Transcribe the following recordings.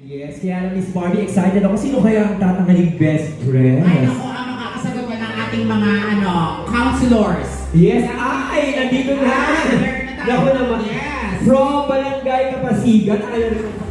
Yes, kaya lang Miss Barbie, excited ako. Sino kaya ang tatanghaling best dress? Ay, naku, ang makakasagot ng ating mga ano, counselors. Yes, ay, nandito na. Ah. Naku naman. Yes. From Barangay Kapasigan, alam mo.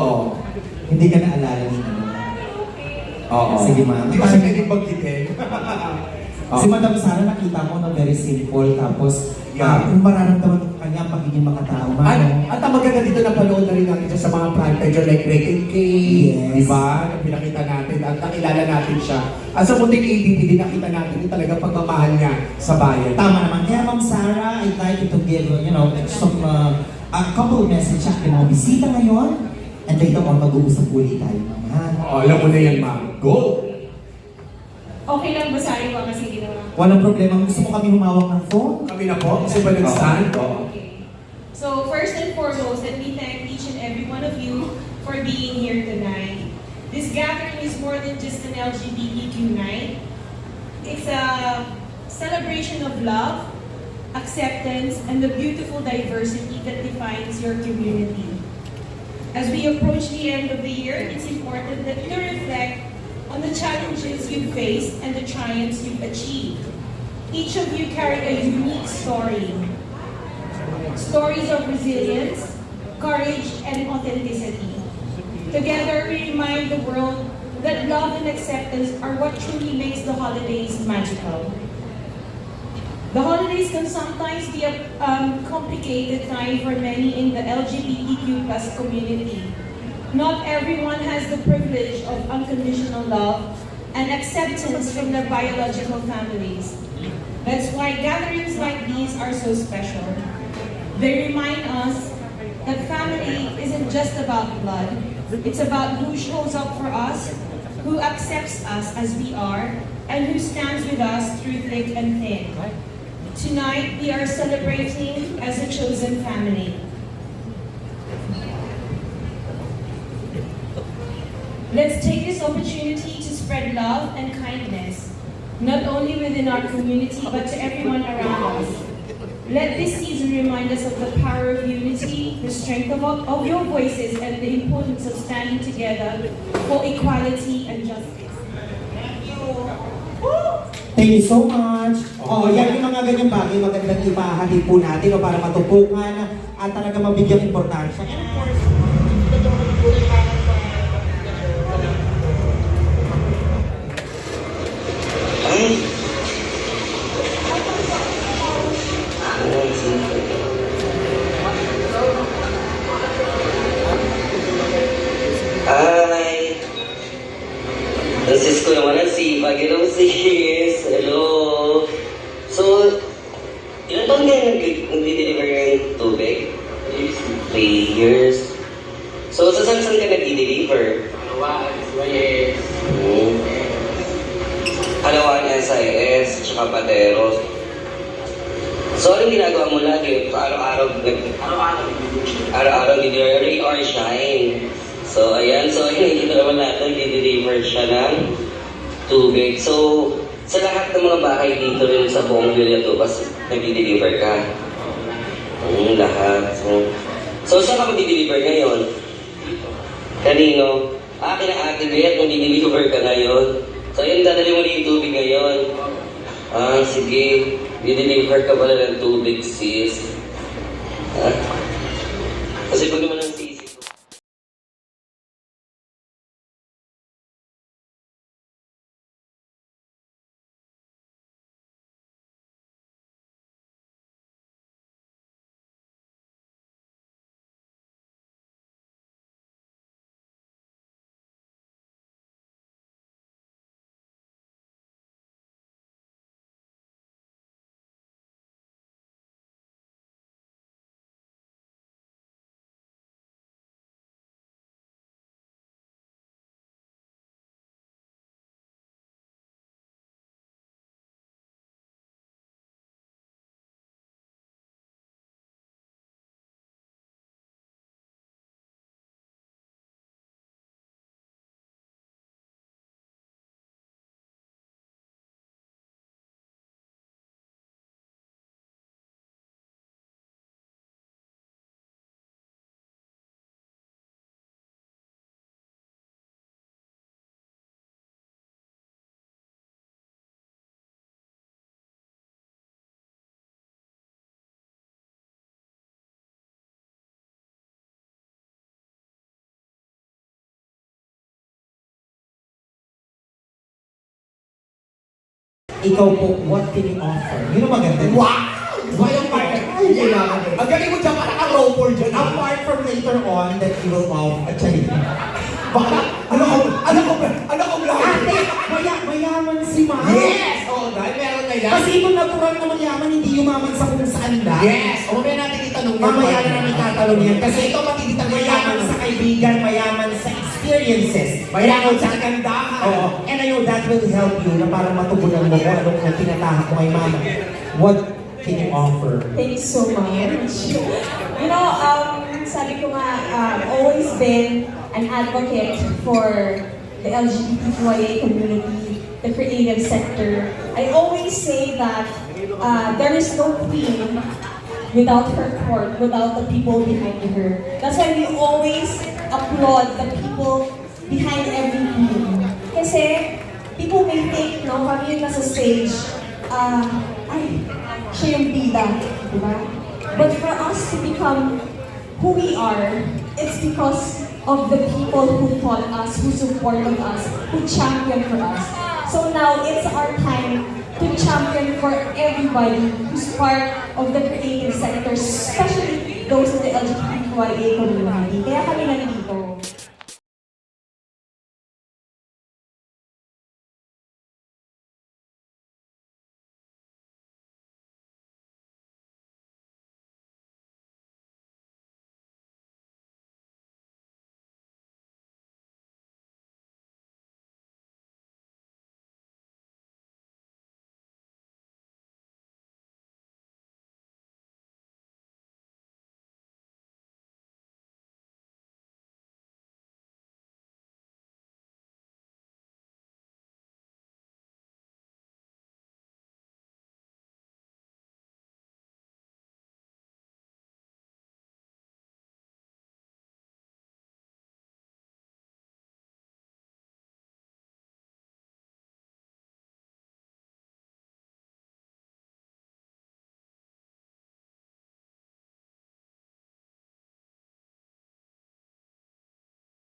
Oo. Hindi ka naalala ni ano. Oo. Sige, ma'am. Hindi ko siya pwedeng banggitin. Si Madam Sara nakita mo na very simple tapos Yeah. ah, kung mararamdaman mo kanya ang pagiging makatao At, ma'am. at ang maganda dito na panood na rin natin siya sa mga prime time like Rated K, Yes. di ba? Na Pinakita natin at nakilala natin siya. At sa munting ADPD, nakita natin yung talagang pagmamahal niya sa bayan. Tama naman. Kaya Ma'am Sara, I'd like you to give, you know, some, uh, a couple message sa aking mga bisita ngayon. And later on, mag-uusap ulit tayo, ma'am. ha? Oh, alam mo na yan, ma'am. Go! Okay lang basahin ko kasi hindi naman. Walang problema. Gusto mo kami humawak ng phone? Kami na po, kasi ba nag-stand? Oo. Okay. So first and foremost, let me thank each and every one of you for being here tonight. This gathering is more than just an LGBTQ night. It's a celebration of love, acceptance, and the beautiful diversity that defines your community. As we approach the end of the year, it's important that you reflect on the challenges you've faced and the triumphs you've achieved. Each of you carry a unique story. Stories of resilience, courage, and authenticity. Together, we remind the world that love and acceptance are what truly makes the holidays magical. The holidays can sometimes be a um, complicated time for many in the LGBTQ plus community. Not everyone has the privilege of unconditional love, and acceptance from their biological families. That's why gatherings like these are so special. They remind us that family isn't just about blood, it's about who shows up for us, who accepts us as we are, and who stands with us through thick and thin. Tonight, we are celebrating as a chosen family. Let's take this opportunity to spread love and kindness, not only within our community, but to everyone around us. Let this season remind us of the power of unity, the strength of, of your voices, and the importance of standing together for equality and justice. Thank you so much. Oh, yan yung mga ganyang bagay magandang ipahali po natin o para matupukan at talaga mabigyan importansya. And of course, Ay! Kalawaan SIS, tsaka Pateros. So, anong ginagawa mo lagi? Araw-araw, araw-araw nag rain or shine. So, ayan. So, nakikita naman natin, deliver siya ng tubig. So, sa lahat ng mga bahay dito rin sa buong Villatupas, nag-deliver ka. Ang lahat. So, so saan ka mag-deliver ngayon? Kanino? Akin ang ate Beth, nung deliver ka ngayon. So, ayun, dadali mo yung tubig ngayon. Ah, sige. Dideliver ka pala ng tubig, sis. Ah. Kasi pag naman ikaw po, what can you offer? Yun ang maganda. Wow! Bayang partner. Ay, kailangan eh. Ang galing mo dyan, parang ka roper dyan. Apart from later on that you will of at Chinese. Baka, ano ko, ano ko, ano ko, Ate, maya, mayaman si Ma. Yes! Oo, dahil meron na yan. Kasi kung natural na mayaman, hindi yumaman sa kung saan lang. Yes! O, mamaya natin itanong yan. Mamaya na namin tatanong yan. Kasi ito matititang mayaman sa kaibigan, mayaman sa experiences. Mayaman sa kagandahan. Oo. And I know that will help you na parang matugunan mo kung anong ang tinatahak mo kay mama. What can you offer? Thank you so much. You know, um, sabi ko nga, um, always been an advocate for the LGBTQIA community, the creative sector. I always say that uh, there is no queen without her court, without the people behind her. That's why we always applaud the people behind every queen. Kasi people may think, no, kami yung nasa stage, ah, ay, siya yung bida, di ba? But for us to become who we are, it's because of the people who taught us, who supported us, who championed for us. So now it's our time to champion for everybody who's part of the creative sector, especially those in the LGBTQIA community. Kaya kami nandito.